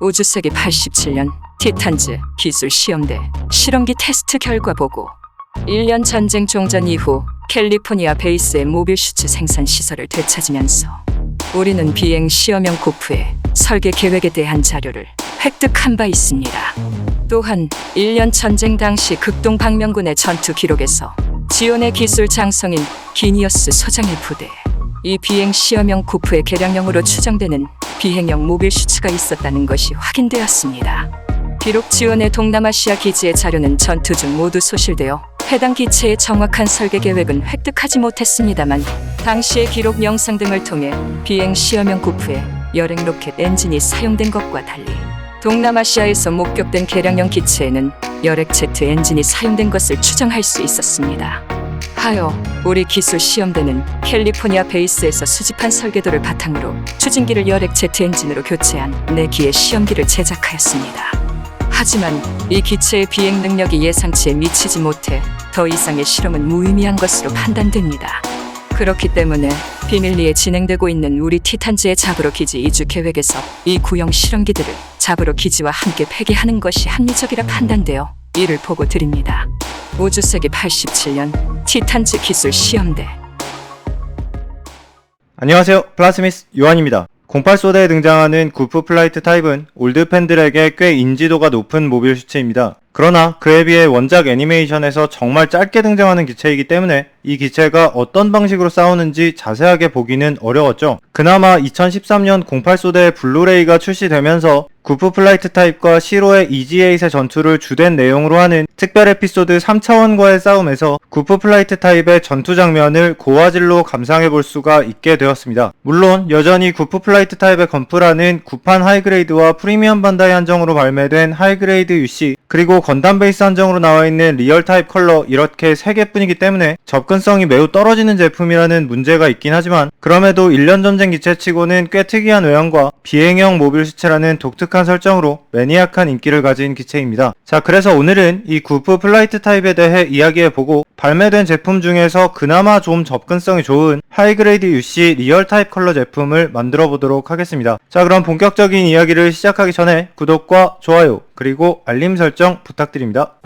우주세기 87년 티탄즈 기술 시험대 실험기 테스트 결과 보고 1년 전쟁 종전 이후 캘리포니아 베이스의 모빌 슈츠 생산 시설을 되찾으면서 우리는 비행 시험용 고프의 설계 계획에 대한 자료를 획득한 바 있습니다. 또한 1년 전쟁 당시 극동 방명군의 전투 기록에서 지원의 기술 장성인 기니어스 소장의 부대에 이 비행 시험용 고프의 개량형으로 추정되는 비행형 모빌 슈츠가 있었다는 것이 확인되었습니다. 비록 지원의 동남아시아 기지의 자료는 전투 중 모두 소실되어 해당 기체의 정확한 설계 계획은 획득하지 못했습니다만 당시의 기록 영상 등을 통해 비행 시험용 고프에 열행 로켓 엔진이 사용된 것과 달리 동남아시아에서 목격된 개량형 기체에는 열액 제트 엔진이 사용된 것을 추정할 수 있었습니다. 하여 우리 기술 시험대는 캘리포니아 베이스에서 수집한 설계도를 바탕으로 추진기를 열액 제트 엔진으로 교체한 네 기의 시험기를 제작하였습니다. 하지만 이 기체의 비행 능력이 예상치에 미치지 못해 더 이상의 실험은 무의미한 것으로 판단됩니다. 그렇기 때문에 비밀리에 진행되고 있는 우리 티탄즈의 잡으로 기지 이주 계획에서 이 구형 실험기들을 잡으로 기지와 함께 폐기하는 것이 합리적이라 판단되어 이를 보고 드립니다. 우주세기 87년 티탄즈 기술 시험대 안녕하세요. 플라스미스 요한입니다. 08소대에 등장하는 구프 플라이트 타입은 올드 팬들에게 꽤 인지도가 높은 모빌 슈츠입니다. 그러나 그에 비해 원작 애니메이션에서 정말 짧게 등장하는 기체이기 때문에 이 기체가 어떤 방식으로 싸우는지 자세하게 보기는 어려웠죠. 그나마 2013년 08소대 블루레이가 출시되면서 구프 플라이트 타입과 시로의 EG8의 전투를 주된 내용으로 하는 특별 에피소드 3차원과의 싸움에서 구프 플라이트 타입의 전투 장면을 고화질로 감상해 볼 수가 있게 되었습니다. 물론 여전히 구프 플라이트 타입의 건프라는 구판 하이그레이드와 프리미엄 반다이 한정으로 발매된 하이그레이드 UC 그리고 건담 베이스 한정으로 나와 있는 리얼 타입 컬러 이렇게 3개뿐이기 때문에 접근성이 매우 떨어지는 제품이라는 문제가 있긴 하지만 그럼에도 1년 전쟁 기체치고는 꽤 특이한 외형과 비행형 모빌 슈체라는 독특한 설정으로 매니악한 인기를 가진 기체입니다. 자 그래서 오늘은 이 구프 플라이트 타입에 대해 이야기해보고 발매된 제품 중에서 그나마 좀 접근성이 좋은 하이그레이드 UC 리얼 타입 컬러 제품을 만들어 보도록 하겠습니다. 자 그럼 본격적인 이야기를 시작하기 전에 구독과 좋아요 그리고 알림 설정 부탁드립니다.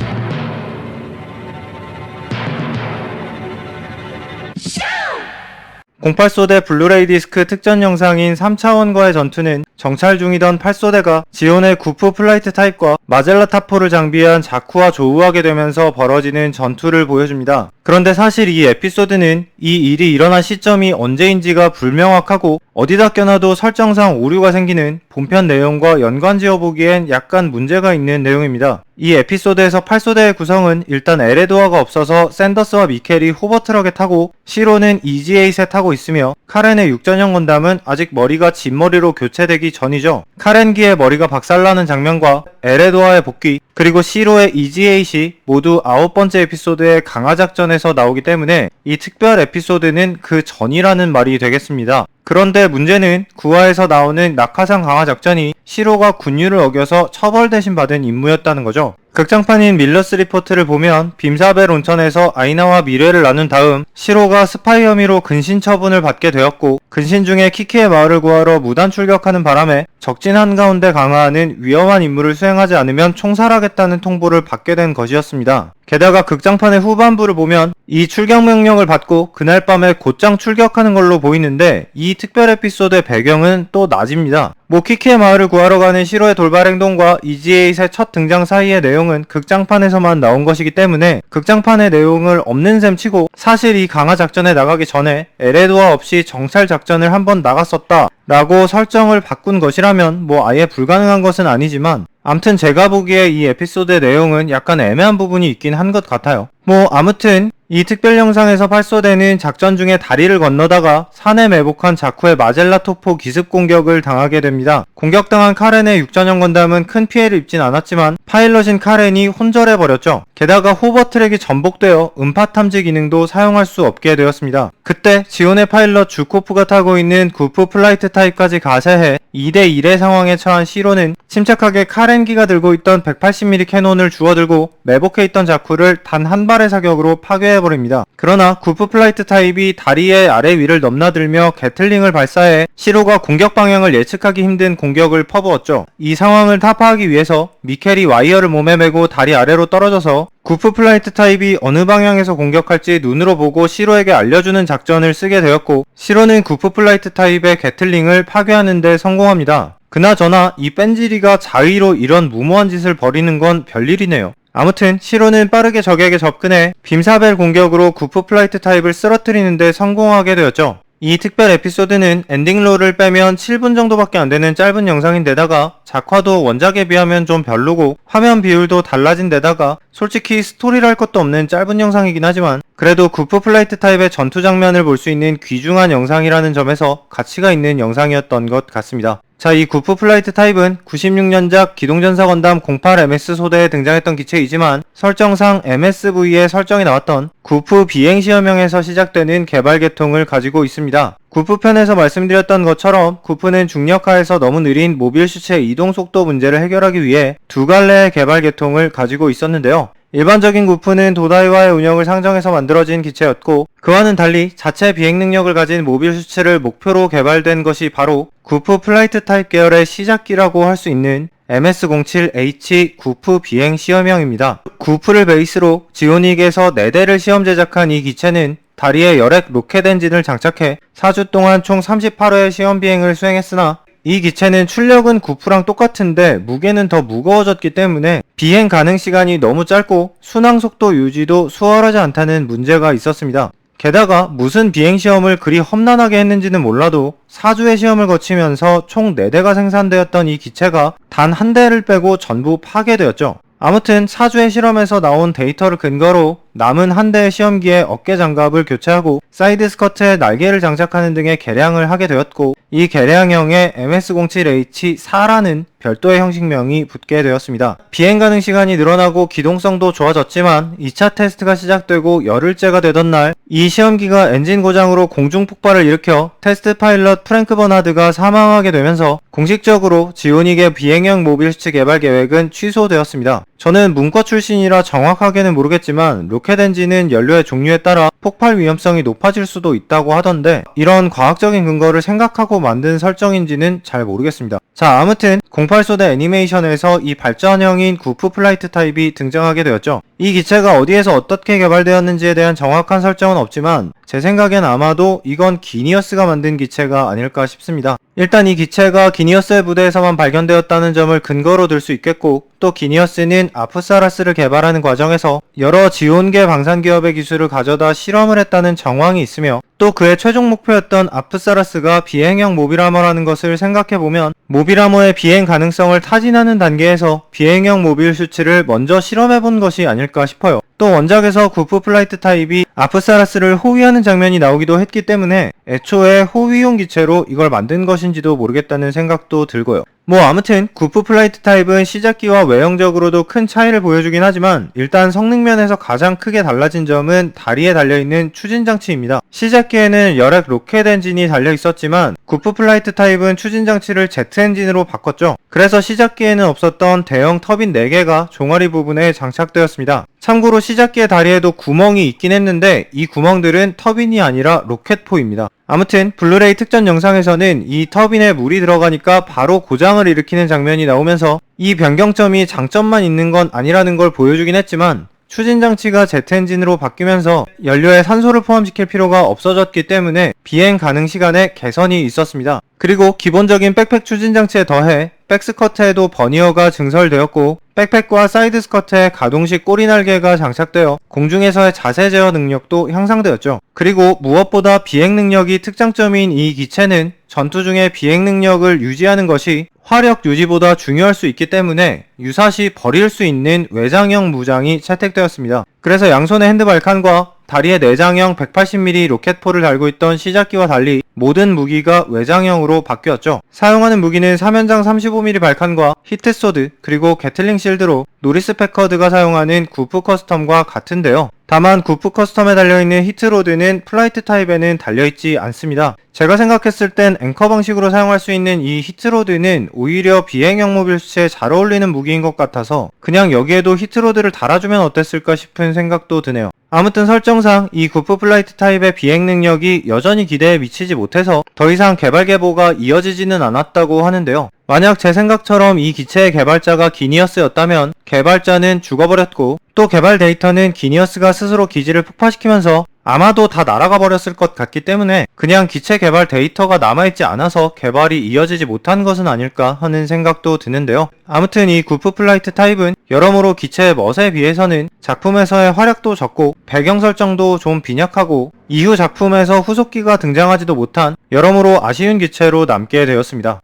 공팔소대 블루레이 디스크 특전 영상인 3차원과의 전투는 정찰 중이던 8소대가 지온의 구프 플라이트 타입과 마젤라 타포를 장비한 자쿠와 조우하게 되면서 벌어지는 전투를 보여줍니다. 그런데 사실 이 에피소드는 이 일이 일어난 시점이 언제인지가 불명확하고 어디다 껴놔도 설정상 오류가 생기는 본편 내용과 연관 지어 보기엔 약간 문제가 있는 내용입니다. 이 에피소드에서 8소대의 구성은 일단 에레도아가 없어서 샌더스와 미켈이 호버트럭에 타고 시로는 EG8에 타고 있으며 카렌의 육전형 건담은 아직 머리가 진머리로 교체되기 전이죠. 카렌기의 머리가 박살나는 장면과 에레도아의 복귀 그리고 시로의 EG8이 모두 아홉 번째 에피소드의 강화작전에서 나오기 때문에 이 특별 에피소드는 그 전이라는 말이 되겠습니다. 그런데 문제는 9화에서 나오는 낙하산 강화 작전이 시로가 군유를 어겨서 처벌 대신 받은 임무였다는 거죠. 극장판인 밀러스 리포트를 보면 빔사벨 온천에서 아이나와 미래를 나눈 다음 시로가 스파이 혐의로 근신 처분을 받게 되었고 근신 중에 키키의 마을을 구하러 무단 출격하는 바람에 적진 한가운데 강화하는 위험한 임무를 수행하지 않으면 총살하겠다는 통보를 받게 된 것이었습니다. 게다가 극장판의 후반부를 보면 이 출격 명령을 받고 그날 밤에 곧장 출격하는 걸로 보이는데 이 특별 에피소드의 배경은 또 낮입니다. 모키키의 마을을 구하러 가는 시로의 돌발 행동과 EGA의 첫 등장 사이의 내용은 극장판에서만 나온 것이기 때문에 극장판의 내용을 없는 셈 치고 사실 이 강화 작전에 나가기 전에 에레도아 없이 정찰 작전을 한번 나갔었다 라고 설정을 바꾼 것이라면 뭐 아예 불가능한 것은 아니지만 암튼 제가 보기에 이 에피소드의 내용은 약간 애매한 부분이 있긴 한 것 같아요. 뭐 아무튼 이 특별 영상에서 발소되는 작전 중에 다리를 건너다가 산에 매복한 자쿠의 마젤라 토포 기습 공격을 당하게 됩니다. 공격당한 카렌의 육전형 건담은 큰 피해를 입진 않았지만 파일럿인 카렌이 혼절해버렸죠. 게다가 호버 트랙이 전복되어 음파 탐지 기능도 사용할 수 없게 되었습니다. 그때 지온의 파일럿 주코프가 타고 있는 구프 플라이트 타입까지 가세해 2대1의 상황에 처한 시로는 침착하게 카렌기가 들고 있던 180mm 캐논을 주워들고 매복해 있던 자쿠를 단 한 발의 사격으로 파괴해버립니다. 그러나 구프 플라이트 타입이 다리의 아래 위를 넘나들며 게틀링을 발사해 시로가 공격 방향을 예측하기 힘든 공격을 퍼부었죠. 이 상황을 타파하기 위해서 미켈이 와 이어를 몸에 메고 다리 아래로 떨어져서 구프 플라이트 타입이 어느 방향에서 공격할지 눈으로 보고 시로에게 알려주는 작전을 쓰게 되었고 시로는 구프 플라이트 타입의 게틀링을 파괴하는 데 성공합니다. 그나저나 이 뺀지리가 자의로 이런 무모한 짓을 벌이는 건 별일이네요. 아무튼 시로는 빠르게 적에게 접근해 빔사벨 공격으로 구프 플라이트 타입을 쓰러뜨리는데 성공하게 되었죠. 이 특별 에피소드는 엔딩롤을 빼면 7분 정도밖에 안 되는 짧은 영상인데다가 작화도 원작에 비하면 좀 별로고 화면 비율도 달라진 데다가 솔직히 스토리랄 것도 없는 짧은 영상이긴 하지만 그래도 구프 플라이트 타입의 전투 장면을 볼 수 있는 귀중한 영상이라는 점에서 가치가 있는 영상이었던 것 같습니다. 자, 이 구프 플라이트 타입은 96년작 기동전사 건담 08MS 소대에 등장했던 기체이지만 설정상 MSV의 설정이 나왔던 구프 비행시험형에서 시작되는 개발 계통을 가지고 있습니다. 구프 편에서 말씀드렸던 것처럼 구프는 중력하에서 너무 느린 모빌 슈체 이동 속도 문제를 해결하기 위해 두 갈래의 개발 계통을 가지고 있었는데요. 일반적인 구프는 도다이와의 운영을 상정해서 만들어진 기체였고 그와는 달리 자체 비행 능력을 가진 모빌 슈체를 목표로 개발된 것이 바로 구프 플라이트 타입 계열의 시작기라고 할 수 있는 MS-07H 구프 비행 시험형입니다. 구프를 베이스로 지오닉에서 4대를 시험 제작한 이 기체는 다리에 열액 로켓 엔진을 장착해 4주 동안 총 38회의 시험 비행을 수행했으나 이 기체는 출력은 구프랑 똑같은데 무게는 더 무거워졌기 때문에 비행 가능 시간이 너무 짧고 순항 속도 유지도 수월하지 않다는 문제가 있었습니다. 게다가 무슨 비행 시험을 그리 험난하게 했는지는 몰라도 4주의 시험을 거치면서 총 4대가 생산되었던 이 기체가 단 한 대를 빼고 전부 파괴되었죠. 아무튼 4주의 실험에서 나온 데이터를 근거로 남은 한 대의 시험기에 어깨 장갑을 교체하고 사이드 스커트에 날개를 장착하는 등의 개량을 하게 되었고 이 개량형에 MS-07H4라는 별도의 형식명이 붙게 되었습니다. 비행 가능 시간이 늘어나고 기동성도 좋아졌지만 2차 테스트가 시작되고 열흘째가 되던 날 이 시험기가 엔진 고장으로 공중 폭발을 일으켜 테스트 파일럿 프랭크 버나드가 사망하게 되면서 공식적으로 지오닉의 비행형 모빌 슈츠 개발 계획은 취소되었습니다. 저는 문과 출신이라 정확하게는 모르겠지만 로켓 엔진은 연료의 종류에 따라 폭발 위험성이 높아질 수도 있다고 하던데 이런 과학적인 근거를 생각하고 만든 설정인지는 잘 모르겠습니다. 자 아무튼 08소대 애니메이션에서 이 발전형인 구프 플라이트 타입이 등장하게 되었죠. 이 기체가 어디에서 어떻게 개발되었는지에 대한 정확한 설정은 없지만 제 생각엔 아마도 이건 기니어스가 만든 기체가 아닐까 싶습니다. 일단 이 기체가 기니어스의 부대에서만 발견되었다는 점을 근거로 들 수 있겠고 또 기니어스는 아프사라스를 개발하는 과정에서 여러 지온계 방산 기업의 기술을 가져다 실험을 했다는 정황이 있으며 또 그의 최종 목표였던 아프사라스가 비행형 모빌아머라는 것을 생각해보면 모빌아머의 비행 가능성을 타진하는 단계에서 비행형 모빌 슈츠를 먼저 실험해본 것이 아닐까 싶어요. 또 원작에서 구프 플라이트 타입이 아프사라스를 호위하는 장면이 나오기도 했기 때문에 애초에 호위용 기체로 이걸 만든 것인지도 모르겠다는 생각도 들고요. 뭐 아무튼 구프 플라이트 타입은 시작기와 외형적으로도 큰 차이를 보여주긴 하지만 일단 성능면에서 가장 크게 달라진 점은 다리에 달려있는 추진 장치입니다. 시작기에는 열액 로켓 엔진이 달려 있었지만 구프 플라이트 타입은 추진 장치를 제트 엔진으로 바꿨죠. 그래서 시작기에는 없었던 대형 터빈 4개가 종아리 부분에 장착되었습니다. 참고로 시작기의 다리에도 구멍이 있긴 했는데 이 구멍들은 터빈이 아니라 로켓포입니다. 아무튼 블루레이 특전 영상에서는 이 터빈에 물이 들어가니까 바로 고장을 일으키는 장면이 나오면서 이 변경점이 장점만 있는 건 아니라는 걸 보여주긴 했지만 추진 장치가 제트 엔진으로 바뀌면서 연료에 산소를 포함시킬 필요가 없어졌기 때문에 비행 가능 시간에 개선이 있었습니다. 그리고 기본적인 백팩 추진 장치에 더해 백스커트에도 버니어가 증설되었고 백팩과 사이드 스커트에 가동식 꼬리 날개가 장착되어 공중에서의 자세 제어 능력도 향상되었죠. 그리고 무엇보다 비행 능력이 특장점인 이 기체는 전투 중에 비행 능력을 유지하는 것이 화력 유지보다 중요할 수 있기 때문에 유사시 버릴 수 있는 외장형 무장이 채택되었습니다. 그래서 양손의 핸드발 칸과 다리에 내장형 180mm 로켓포를 달고 있던 시작기와 달리 모든 무기가 외장형으로 바뀌었죠. 사용하는 무기는 3연장 35mm 발칸과 히트소드 그리고 게틀링 실드로 노리스 패커드가 사용하는 구프 커스텀과 같은데요. 다만 구프 커스텀에 달려있는 히트로드는 플라이트 타입에는 달려있지 않습니다. 제가 생각했을 땐 앵커 방식으로 사용할 수 있는 이 히트로드는 오히려 비행형 모빌 수치에 잘 어울리는 무기인 것 같아서 그냥 여기에도 히트로드를 달아주면 어땠을까 싶은 생각도 드네요. 아무튼 설정상 이 구프 플라이트 타입의 비행 능력이 여전히 기대에 미치지 못해서 더 이상 개발 계보가 이어지지는 않았다고 하는데요. 만약 제 생각처럼 이 기체의 개발자가 기니어스였다면 개발자는 죽어버렸고 또 개발 데이터는 기니어스가 스스로 기지를 폭파시키면서 아마도 다 날아가 버렸을 것 같기 때문에 그냥 기체 개발 데이터가 남아있지 않아서 개발이 이어지지 못한 것은 아닐까 하는 생각도 드는데요. 아무튼 이 구프 플라이트 타입은 여러모로 기체의 멋에 비해서는 작품에서의 활약도 적고 배경 설정도 좀 빈약하고 이후 작품에서 후속기가 등장하지도 못한 여러모로 아쉬운 기체로 남게 되었습니다.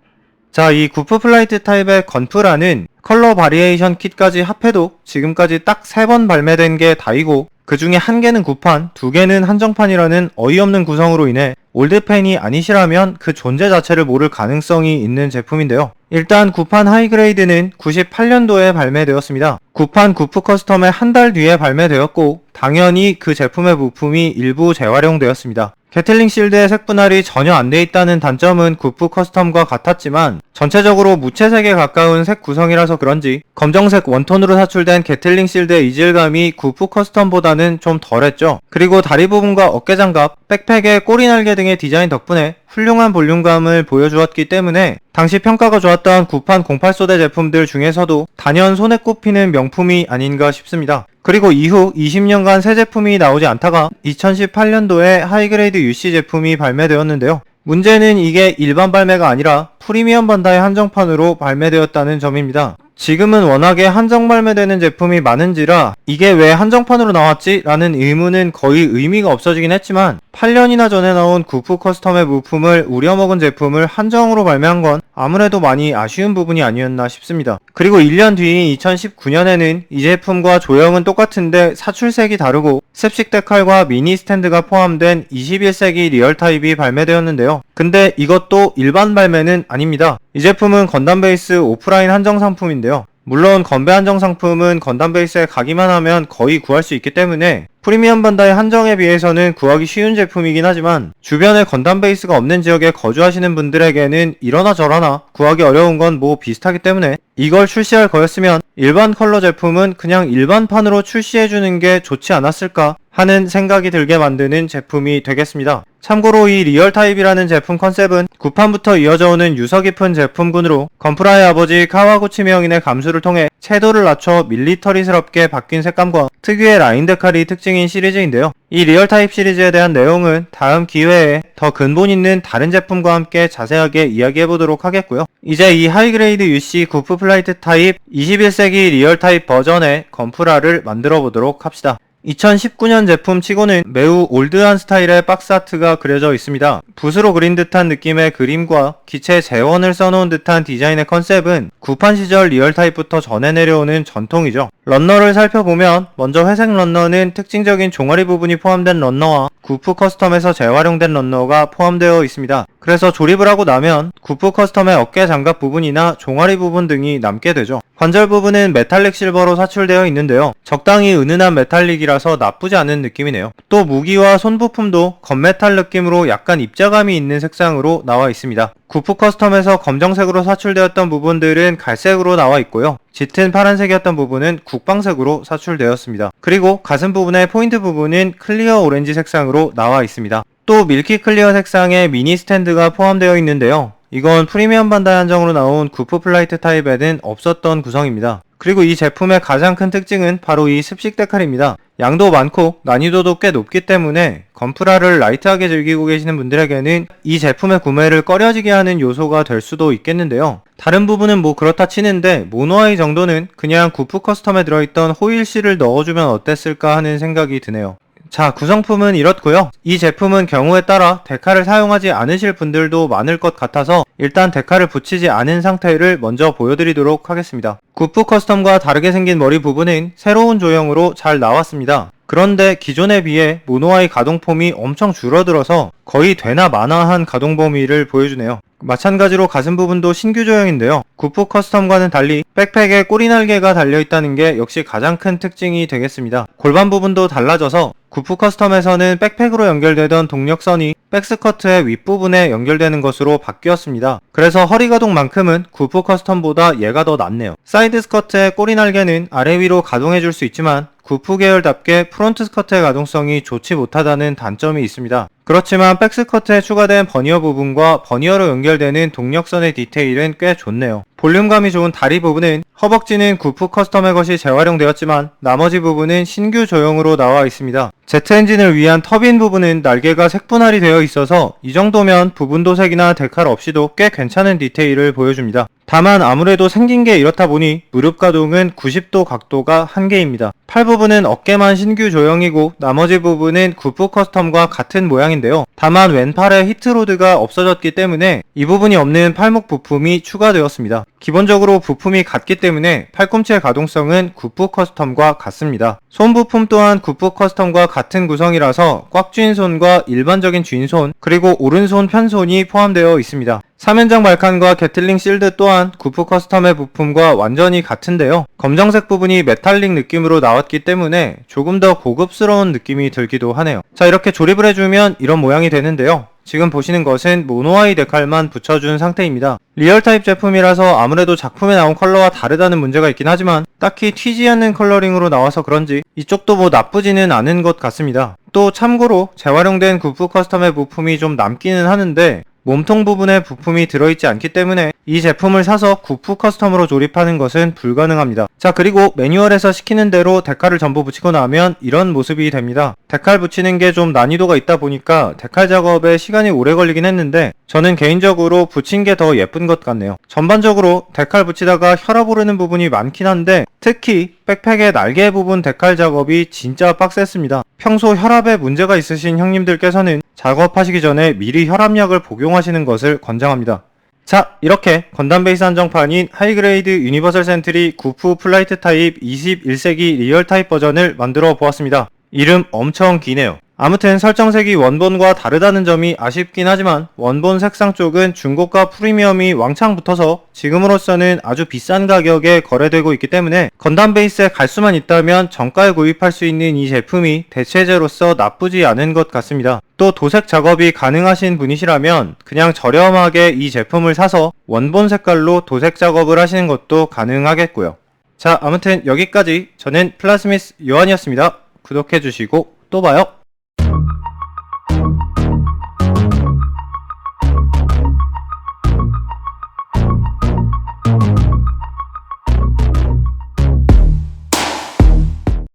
자, 이 구프 플라이트 타입의 건프라는 컬러 바리에이션 킷까지 합해도 지금까지 딱 3번 발매된 게 다이고 그 중에 한 개는 구판, 두 개는 한정판이라는 어이없는 구성으로 인해 올드팬이 아니시라면 그 존재 자체를 모를 가능성이 있는 제품인데요. 일단 구판 하이그레이드는 98년도에 발매되었습니다. 구판 구프 커스텀의 한 달 뒤에 발매되었고 당연히 그 제품의 부품이 일부 재활용되었습니다. 게틀링 실드의 색 분할이 전혀 안 돼 있다는 단점은 구프 커스텀과 같았지만 전체적으로 무채색에 가까운 색 구성이라서 그런지 검정색 원톤으로 사출된 게틀링 실드의 이질감이 구프 커스텀보다는 좀 덜했죠. 그리고 다리 부분과 어깨 장갑, 백팩의 꼬리 날개 등의 디자인 덕분에 훌륭한 볼륨감을 보여주었기 때문에 당시 평가가 좋았던 구판 08소대 제품들 중에서도 단연 손에 꼽히는 명품이 아닌가 싶습니다. 그리고 이후 20년간 새 제품이 나오지 않다가 2018년도에 하이그레이드 UC 제품이 발매되었는데요. 문제는 이게 일반 발매가 아니라 프리미엄 반다의 한정판으로 발매되었다는 점입니다. 지금은 워낙에 한정 발매되는 제품이 많은지라 이게 왜 한정판으로 나왔지? 라는 의문은 거의 의미가 없어지긴 했지만 8년이나 전에 나온 구프 커스텀의 부품을 우려먹은 제품을 한정으로 발매한 건 아무래도 많이 아쉬운 부분이 아니었나 싶습니다. 그리고 1년 뒤인 2019년에는 이 제품과 조형은 똑같은데 사출색이 다르고 습식 데칼과 미니 스탠드가 포함된 21세기 리얼 타입이 발매되었는데요. 근데 이것도 일반 발매는 아닙니다. 이 제품은 건담 베이스 오프라인 한정 상품인데요. 물론 건배 한정 상품은 건담 베이스에 가기만 하면 거의 구할 수 있기 때문에 프리미엄 반다의 한정에 비해서는 구하기 쉬운 제품이긴 하지만 주변에 건담 베이스가 없는 지역에 거주하시는 분들에게는 이러나 저러나 구하기 어려운 건 뭐 비슷하기 때문에 이걸 출시할 거였으면 일반 컬러 제품은 그냥 일반판으로 출시해주는 게 좋지 않았을까 하는 생각이 들게 만드는 제품이 되겠습니다. 참고로 이 리얼 타입이라는 제품 컨셉은 9판부터 이어져 오는 유서 깊은 제품군으로 건프라의 아버지 카와구치 명인의 감수를 통해 채도를 낮춰 밀리터리스럽게 바뀐 색감과 특유의 라인 데칼이 특징인 시리즈인데요. 이 리얼 타입 시리즈에 대한 내용은 다음 기회에 더 근본 있는 다른 제품과 함께 자세하게 이야기해 보도록 하겠고요. 이제 이 하이그레이드 UC 구프 플라이트 타입 21세기 리얼 타입 버전의 건프라를 만들어 보도록 합시다. 2019년 제품 치고는 매우 올드한 스타일의 박스 아트가 그려져 있습니다. 붓으로 그린 듯한 느낌의 그림과 기체 재원을 써놓은 듯한 디자인의 컨셉은 구판 시절 리얼 타입부터 전해 내려오는 전통이죠. 런너를 살펴보면 먼저 회색 런너는 특징적인 종아리 부분이 포함된 런너와 구프 커스텀에서 재활용된 런너가 포함되어 있습니다. 그래서 조립을 하고 나면 구프 커스텀의 어깨 장갑 부분이나 종아리 부분 등이 남게 되죠. 관절 부분은 메탈릭 실버로 사출되어 있는데요. 적당히 은은한 메탈릭이라 서 나쁘지 않은 느낌이네요. 또 무기와 손 부품도 건메탈 느낌으로 약간 입자감이 있는 색상으로 나와 있습니다. 구프 커스텀에서 검정색으로 사출되었던 부분들은 갈색으로 나와 있고요. 짙은 파란색이었던 부분은 국방색으로 사출되었습니다. 그리고 가슴 부분의 포인트 부분은 클리어 오렌지 색상으로 나와 있습니다. 또 밀키 클리어 색상의 미니 스탠드가 포함되어 있는데요. 이건 프리미엄 반다이 한정으로 나온 구프 플라이트 타입에는 없었던 구성입니다. 그리고 이 제품의 가장 큰 특징은 바로 이 습식 데칼입니다. 양도 많고 난이도도 꽤 높기 때문에 건프라를 라이트하게 즐기고 계시는 분들에게는 이 제품의 구매를 꺼려지게 하는 요소가 될 수도 있겠는데요. 다른 부분은 뭐 그렇다 치는데 모노아이 정도는 그냥 구프 커스텀에 들어있던 호일실을 넣어주면 어땠을까 하는 생각이 드네요. 자, 구성품은 이렇고요. 이 제품은 경우에 따라 데칼을 사용하지 않으실 분들도 많을 것 같아서 일단 데칼을 붙이지 않은 상태를 먼저 보여드리도록 하겠습니다. 구프 커스텀과 다르게 생긴 머리 부분은 새로운 조형으로 잘 나왔습니다. 그런데 기존에 비해 모노아이 가동폼이 엄청 줄어들어서 거의 되나 마나한 가동 범위를 보여주네요. 마찬가지로 가슴 부분도 신규 조형인데요. 구프 커스텀과는 달리 백팩에 꼬리 날개가 달려있다는 게 역시 가장 큰 특징이 되겠습니다. 골반 부분도 달라져서 구프 커스텀에서는 백팩으로 연결되던 동력선이 백스커트의 윗부분에 연결되는 것으로 바뀌었습니다. 그래서 허리 가동만큼은 구프 커스텀보다 얘가 더 낫네요. 사이드 스커트의 꼬리 날개는 아래 위로 가동해 줄 수 있지만 구프 계열답게 프론트 스커트의 가동성이 좋지 못하다는 단점이 있습니다. 그렇지만 백스커트에 추가된 버니어 부분과 버니어로 연결되는 동력선의 디테일은 꽤 좋네요. 볼륨감이 좋은 다리 부분은 허벅지는 구프 커스텀의 것이 재활용되었지만 나머지 부분은 신규 조형으로 나와 있습니다. 제트 엔진을 위한 터빈 부분은 날개가 색분할이 되어 있어서 이 정도면 부분 도색이나 데칼 없이도 꽤 괜찮은 디테일을 보여줍니다. 다만 아무래도 생긴 게 이렇다 보니 무릎 가동은 90도 각도가 한계입니다. 팔 부분은 어깨만 신규 조형이고 나머지 부분은 구프 커스텀과 같은 모양인데요. 다만 왼팔에 히트로드가 없어졌기 때문에 이 부분이 없는 팔목 부품이 추가되었습니다. 기본적으로 부품이 같기 때문에 팔꿈치의 가동성은 구프 커스텀과 같습니다. 손 부품 또한 구프 커스텀과 같은 구성이라서 꽉 쥐인 손과 일반적인 쥐인 손 그리고 오른손 편손이 포함되어 있습니다. 3연장 발칸과 게틀링 실드 또한 구프 커스텀의 부품과 완전히 같은데요. 검정색 부분이 메탈릭 느낌으로 나왔기 때문에 조금 더 고급스러운 느낌이 들기도 하네요. 자 이렇게 조립을 해주면 이런 모양이 되는데요. 지금 보시는 것은 모노아이 데칼만 붙여준 상태입니다. 리얼 타입 제품이라서 아무래도 작품에 나온 컬러와 다르다는 문제가 있긴 하지만 딱히 튀지 않는 컬러링으로 나와서 그런지 이쪽도 뭐 나쁘지는 않은 것 같습니다. 또 참고로 재활용된 구프 커스텀의 부품이 좀 남기는 하는데 몸통 부분에 부품이 들어있지 않기 때문에 이 제품을 사서 구프 커스텀으로 조립하는 것은 불가능합니다. 자 그리고 매뉴얼에서 시키는 대로 데칼을 전부 붙이고 나면 이런 모습이 됩니다. 데칼 붙이는 게 좀 난이도가 있다 보니까 데칼 작업에 시간이 오래 걸리긴 했는데 저는 개인적으로 붙인 게 더 예쁜 것 같네요. 전반적으로 데칼 붙이다가 혈압 오르는 부분이 많긴 한데 특히 백팩의 날개 부분 데칼 작업이 진짜 빡셌습니다. 평소 혈압에 문제가 있으신 형님들께서는 작업하시기 전에 미리 혈압약을 복용하시는 것을 권장합니다. 자, 이렇게 건담 베이스 한정판인 하이그레이드 유니버설 센트리 구프 플라이트 타입 21세기 리얼 타입 버전을 만들어 보았습니다. 이름 엄청 기네요. 아무튼 설정색이 원본과 다르다는 점이 아쉽긴 하지만 원본 색상 쪽은 중고가 프리미엄이 왕창 붙어서 지금으로서는 아주 비싼 가격에 거래되고 있기 때문에 건담 베이스에 갈 수만 있다면 정가에 구입할 수 있는 이 제품이 대체제로서 나쁘지 않은 것 같습니다. 또 도색 작업이 가능하신 분이시라면 그냥 저렴하게 이 제품을 사서 원본 색깔로 도색 작업을 하시는 것도 가능하겠고요. 자, 아무튼 여기까지 저는 플라스미스 요한이었습니다. 구독해주시고 또 봐요.